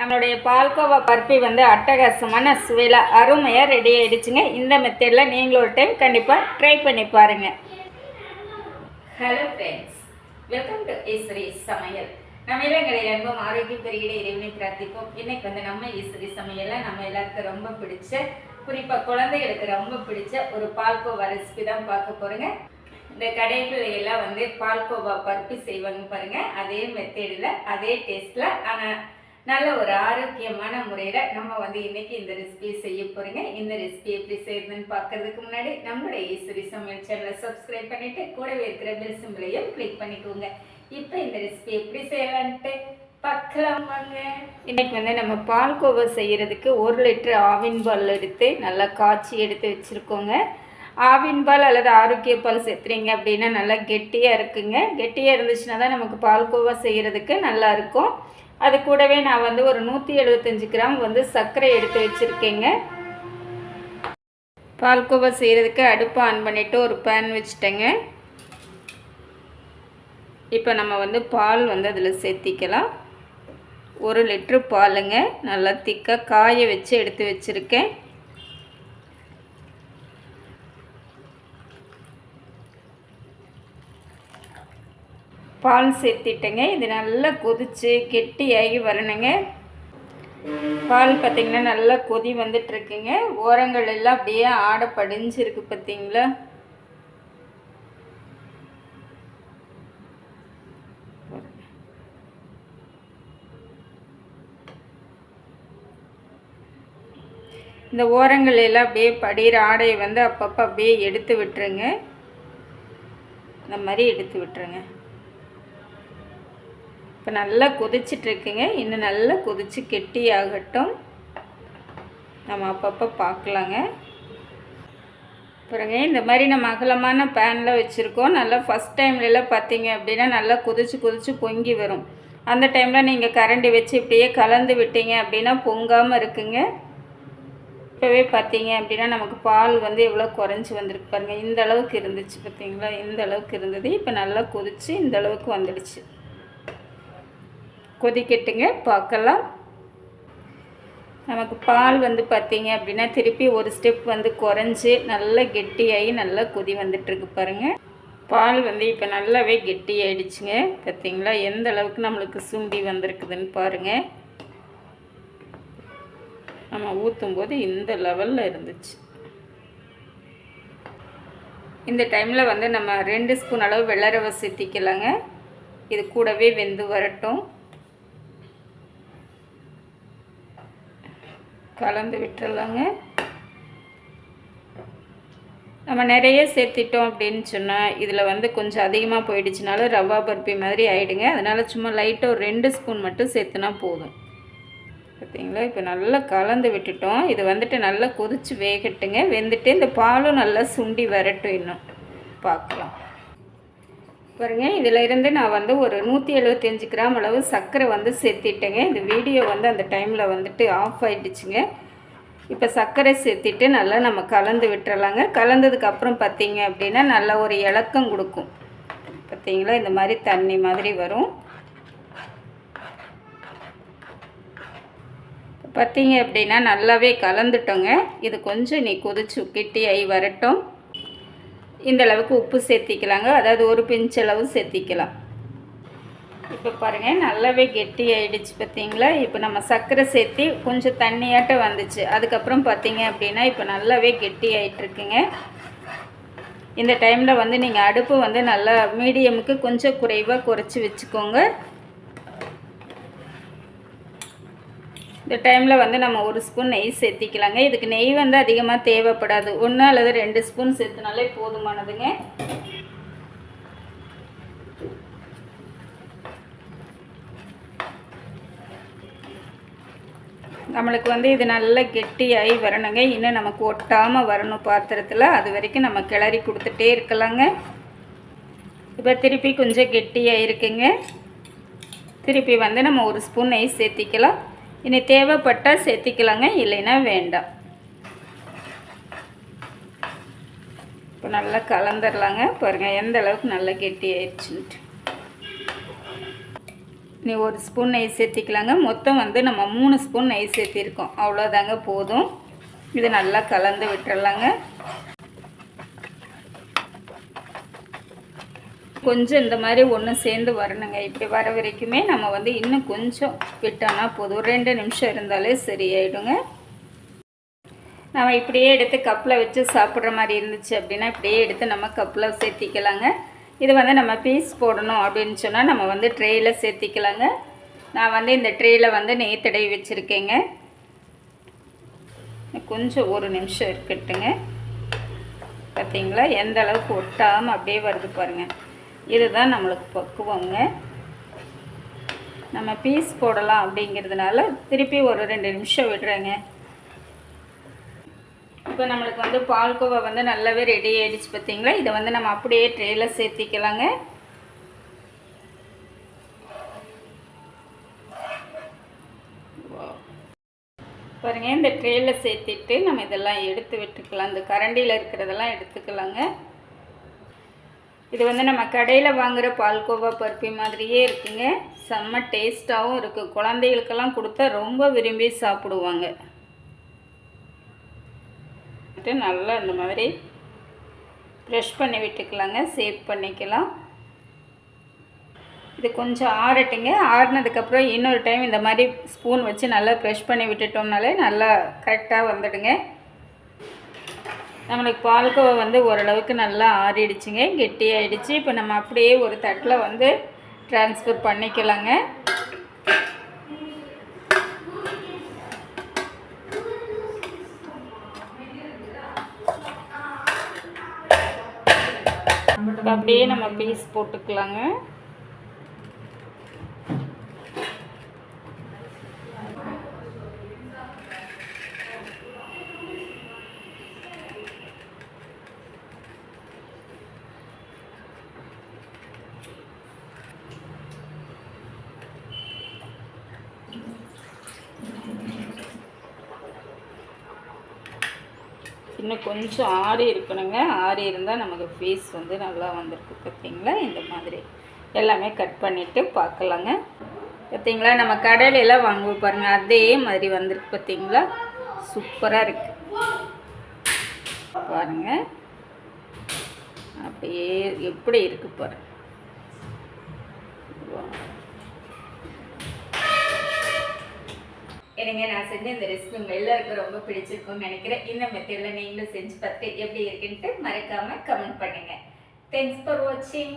நம்மளுடைய பால்கோவா பருப்பி வந்து அட்டகாசமான சுவையில் அருமையாக ரெடி ஆகிடுச்சுங்க இந்த மெத்தடில் நீங்களும் ஒரு டைம் கண்டிப்பாக ட்ரை பண்ணி பாருங்கள் hello friends welcome to Eswari சமையல் நம்ம இளங்கடையில் அன்பும் ஆரோக்கியம் பெருகிட இறைவனை பிரார்த்திப்போம். இன்னைக்கு வந்து நம்ம ஈஸ்வரி சமையலில் நம்ம எல்லாருக்கும் ரொம்ப பிடிச்ச குறிப்பாக குழந்தைகளுக்கு ரொம்ப பிடிச்ச ஒரு பால்கோவா ரெசிபி தான் பார்க்க போகிறோங்க இந்த கடைகள் எல்லாம் வந்து பால்கோவா பருப்பி செய்வாங்க பாருங்கள் அதே மெத்தேடில் அதே டேஸ்ட்டில் ஆனால் நல்ல ஒரு ஆரோக்கியமான முறையில் நம்ம வந்து இன்னைக்கு இந்த ரெசிபியை செய்ய போகிறோங்க இந்த ரெசிபி எப்படி செய்யறதுன்னு பார்க்கறதுக்கு முன்னாடி நம்மளுடைய ஈஸ்வரி சமையல் சேனலை சப்ஸ்கிரைப் பண்ணிட்டு கூடவே இருக்கிற பெல் சிம்பிளையும் கிளிக் பண்ணிக்கோங்க. இப்போ இந்த ரெசிபி எப்படி செய்யலான்ட்டு பார்க்கலாம் வாங்க இன்னைக்கு வந்து நம்ம பால்கோவா செய்கிறதுக்கு ஒரு லிட்டர் ஆவின் பால் எடுத்து நல்லா காய்ச்சி எடுத்து வச்சுருக்கோங்க. ஆவின் பால் அல்லது ஆரோக்கிய பால் சேர்த்துறீங்க அப்படின்னா நல்லா கெட்டியாக இருக்குங்க. கெட்டியாக இருந்துச்சுன்னா தான் நமக்கு பால்கோவா செய்கிறதுக்கு நல்லா இருக்கும். அது கூடவே நான் வந்து ஒரு நூற்றி எழுபத்தஞ்சு கிராம் வந்து சர்க்கரை எடுத்து வச்சுருக்கேங்க. பால்கோவா செய்கிறதுக்கு அடுப்பை ஆன் பண்ணிவிட்டு ஒரு பேன் வச்சுட்டேங்க. இப்போ நம்ம வந்து பால் வந்து அதில் சேர்த்திக்கலாம். ஒரு லிட்ரு பாலுங்க நல்லா திக்காக காய வச்சு எடுத்து வச்சுருக்கேன். பால் சேர்த்திட்டேங்க. இது நல்லா கொதித்து கெட்டியாகி வரணுங்க. பால் பார்த்திங்கன்னா நல்லா கொதி வந்துட்டுருக்குங்க. ஓரங்கள் எல்லாம் அப்படியே ஆடை படிஞ்சிருக்கு பார்த்திங்களா இந்த ஓரங்கள் எல்லாம் அப்படியே படிகிற ஆடையை வந்து அப்பப்போ அப்படியே எடுத்து விட்டுருங்க. இந்த மாதிரி எடுத்து விட்டுருங்க. இப்போ நல்லா கொதிச்சிட்ருக்குங்க இன்னும் நல்லா கொதித்து கெட்டி ஆகட்டும் நம்ம அப்பப்போ பார்க்கலாங்க அப்புறங்க இந்த மாதிரி நம்ம அகலமான பேனில் வச்சுருக்கோம். நல்லா ஃபஸ்ட் டைம்லலாம் பார்த்தீங்க அப்படின்னா நல்லா கொதிச்சு கொதிச்சு பொங்கி வரும். அந்த டைமில் நீங்கள் கரண்டி வச்சு இப்படியே கலந்து விட்டீங்க அப்படின்னா பொங்காமல் இருக்குங்க. இப்போவே பார்த்தீங்க அப்படின்னா நமக்கு பால் வந்து எவ்வளோ குறைஞ்சி வந்திருக்கு பாருங்கள் இந்த அளவுக்கு இருந்துச்சு பார்த்தீங்களா இந்த அளவுக்கு இருந்தது. இப்போ நல்லா கொதித்து இந்த அளவுக்கு வந்துடுச்சு. கொதிக்கட்டுங்க பார்க்கலாம். நமக்கு பால் வந்து பார்த்தீங்க அப்படின்னா திருப்பி ஒரு ஸ்டெப் வந்து குறைஞ்சி நல்லா கெட்டியாகி நல்லா கொதி வந்துட்டுருக்கு பாருங்கள் பால் வந்து இப்போ நல்லாவே கெட்டி ஆயிடுச்சுங்க பார்த்தீங்களா? எந்த அளவுக்கு நம்மளுக்கு சுண்டி வந்திருக்குதுன்னு பாருங்கள் நம்ம ஊற்றும் போது இந்த லெவலில் இருந்துச்சு. இந்த டைமில் வந்து நம்ம ரெண்டு ஸ்பூன் அளவு வெள்ளரவை சேர்த்திக்கலாங்க இது கூடவே வெந்து வரட்டும். கலந்து விட்டுடலாங்க நம்ம நிறைய சேர்த்திட்டோம் அப்படின்னு சொன்னால் இதில் வந்து கொஞ்சம் அதிகமாக போயிடுச்சுனாலும் ரவா பருப்பி மாதிரி ஆகிடுங்க அதனால் சும்மா லைட்டாக ஒரு ரெண்டு ஸ்பூன் மட்டும் சேர்த்துனா போதும். பார்த்தீங்களா இப்போ நல்லா கலந்து விட்டுட்டோம். இது வந்துட்டு நல்லா கொதித்து வேகட்டுங்க. வெந்துட்டு இந்த பாலும் நல்லா சுண்டி வரட்டும் இன்னும். பார்க்கலாம். பாருங்க இதில் இருந்து நான் வந்து ஒரு நூற்றி எழுபத்தஞ்சு கிராம் அளவு சர்க்கரை வந்து சேர்த்திட்டேங்க. இந்த வீடியோ வந்து அந்த டைமில் வந்துட்டு ஆஃப் ஆகிடுச்சுங்க இப்போ சர்க்கரை சேர்த்திட்டு நல்லா நம்ம கலந்து விட்டுறலாங்க. கலந்ததுக்கப்புறம் பார்த்திங்க பார்த்தீங்க அப்படின்னா நல்லா ஒரு இலக்கம் கொடுக்கும். பார்த்திங்களா இந்த மாதிரி தண்ணி மாதிரி வரும். பார்த்தீங்க அப்படின்னா நல்லாவே கலந்துட்டோங்க. இது கொஞ்சம் நீ கொதிச்சு கிட்டி ஆகி வரட்டும். இந்த அளவுக்கு உப்பு சேர்த்திக்கலாங்க. அதாவது ஒரு பிஞ்ச் அளவு சேர்த்திக்கலாம். இப்போ பாருங்கள் நல்லாவே கெட்டி ஆகிடுச்சு பார்த்தீங்களா இப்போ நம்ம சர்க்கரை சேர்த்தி கொஞ்சம் தண்ணியாட்டம் வந்துச்சு. அதுக்கப்புறம் பார்த்தீங்க அப்படின்னா இப்போ நல்லாவே கெட்டி ஆகிட்டுருக்குங்க இந்த டைமில் வந்து நீங்கள் அடுப்பு வந்து நல்லா மீடியமுக்கு கொஞ்சம் குறைவாக குறைச்சி வச்சுக்கோங்க. இந்த டைமில் வந்து நம்ம ஒரு ஸ்பூன் நெய் சேர்த்திக்கலாங்க. இதுக்கு நெய் வந்து அதிகமாக தேவைப்படாது. ஒன்று அல்லது ரெண்டு ஸ்பூன் சேர்த்துனாலே போதுமானதுங்க. நம்மளுக்கு வந்து இது நல்லா கெட்டியாகி வரணுங்க. இன்னும் நமக்கு ஒட்டாமல் வரணும் பாத்திரத்தில். அது வரைக்கும் நம்ம கிளறி கொடுத்துட்டே இருக்கலாங்க. இப்போ திருப்பி கொஞ்சம் கெட்டியாக இருக்குங்க திருப்பி வந்து நம்ம ஒரு ஸ்பூன் நெய் சேர்த்திக்கலாம். இனி தேவைப்பட்டால் சேர்த்திக்கலாங்க இல்லைன்னா வேண்டாம். இப்போ நல்லா கலந்துடலாங்க பாருங்கள் எந்த அளவுக்கு நல்லா கெட்டி ஆயிடுச்சுன்ட்டு. நீ ஒரு ஸ்பூன் நெய் சேர்த்திக்கலாங்க. மொத்தம் வந்து நம்ம மூணு ஸ்பூன் நெய் சேர்த்திருக்கோம். அவ்வளோதாங்க போதும். இது நல்லா கலந்து விட்டுறலாங்க. கொஞ்சம் இந்த மாதிரி ஒன்று சேர்ந்து வரணுங்க. இப்படி வர வரைக்குமே நம்ம வந்து இன்னும் கொஞ்சம் விட்டோம்னா போதும். ஒரு ரெண்டு நிமிஷம் இருந்தாலே சரியாயிடுங்க. நம்ம இப்படியே எடுத்து கப்பில் வச்சு சாப்பிட்ற மாதிரி இருந்துச்சு அப்படின்னா இப்படியே எடுத்து நம்ம கப்பில் சேர்த்திக்கலாங்க. இது வந்து நம்ம பீஸ் போடணும் அப்படின்னு சொன்னால் நம்ம வந்து ட்ரேயில் சேர்த்திக்கலாங்க. நான் வந்து இந்த ட்ரேயில் வந்து நெய் தடவி வச்சுருக்கேங்க கொஞ்சம் ஒரு நிமிஷம் இருக்கட்டுங்க. பார்த்தீங்களா எந்த அளவுக்கு ஒட்டாமல் அப்படியே வருது பாருங்கள் இதுதான் நம்மளுக்கு பக்குவங்க. நம்ம பீஸ் போடலாம் அப்படிங்கிறதுனால திருப்பி ஒரு ரெண்டு நிமிஷம் விடுறேங்க. இப்போ நம்மளுக்கு வந்து பால்கோவா வந்து நல்லாவே ரெடி ஆகிடுச்சு பார்த்தீங்களா? இதை வந்து நம்ம அப்படியே ட்ரேயில் சேர்த்திக்கலாங்க. பாருங்க இந்த ட்ரேயில் சேர்த்திட்டு நம்ம இதெல்லாம் எடுத்து விட்டுக்கலாம். இந்த கரண்டியில் இருக்கிறதெல்லாம் எடுத்துக்கலாங்க. இது வந்து நம்ம கடையில் வாங்குகிற பால்கோவா பருப்பி மாதிரியே இருக்குங்க. செம்ம டேஸ்ட்டாகவும் இருக்குது குழந்தைகளுக்கெல்லாம் கொடுத்தா ரொம்ப விரும்பி சாப்பிடுவாங்க. நல்லா இந்த மாதிரி ப்ரெஷ் பண்ணி விட்டுக்கலாங்க. சேவ் பண்ணிக்கலாம். இது கொஞ்சம் ஆறட்டுங்க. ஆறுனதுக்கப்புறம் இன்னொரு டைம் இந்த மாதிரி ஸ்பூன் வச்சு நல்லா ப்ரெஷ் பண்ணி விட்டுட்டோம்னாலே நல்லா கரெக்டாக வந்துடுங்க. நம்மளுக்கு பால்கோவா வந்து ஓரளவுக்கு நல்லா ஆறிடுச்சுங்க கெட்டியாயிடுச்சு. இப்போ நம்ம அப்படியே ஒரு தட்டில் வந்து ட்ரான்ஸ்ஃபர் பண்ணிக்கலாங்க. அப்படியே நம்ம பீஸ் போட்டுக்கலாங்க. இன்னும் கொஞ்சம் ஆறி இருக்கணுங்க. ஆறி இருந்தால் நமக்கு ஃபீஸ் வந்து நல்லா வந்திருக்கு. பார்த்திங்களா இந்த மாதிரி. எல்லாமே கட் பண்ணிவிட்டு பார்க்கலாங்க பார்த்திங்களா நம்ம கடையிலலாம் வாங்குவோம் பாருங்கள் அதே மாதிரி வந்திருக்கு பார்த்திங்களா சூப்பராக இருக்குது பாருங்கள் அப்படியே எப்படி இருக்குது பாருங்கள் எனக்கு நான் செஞ்ச இந்த ரெசிபி உங்கள் எல்லாருக்கும் ரொம்ப பிடிச்சிருக்கும்னு நினைக்கிறேன். இந்த மெத்தடில் நீங்களும் செஞ்சு பார்த்து எப்படி இருக்குன்ட்டு மறக்காமல் கமெண்ட் பண்ணுங்கள் தேங்க்ஸ் ஃபார் வாட்சிங்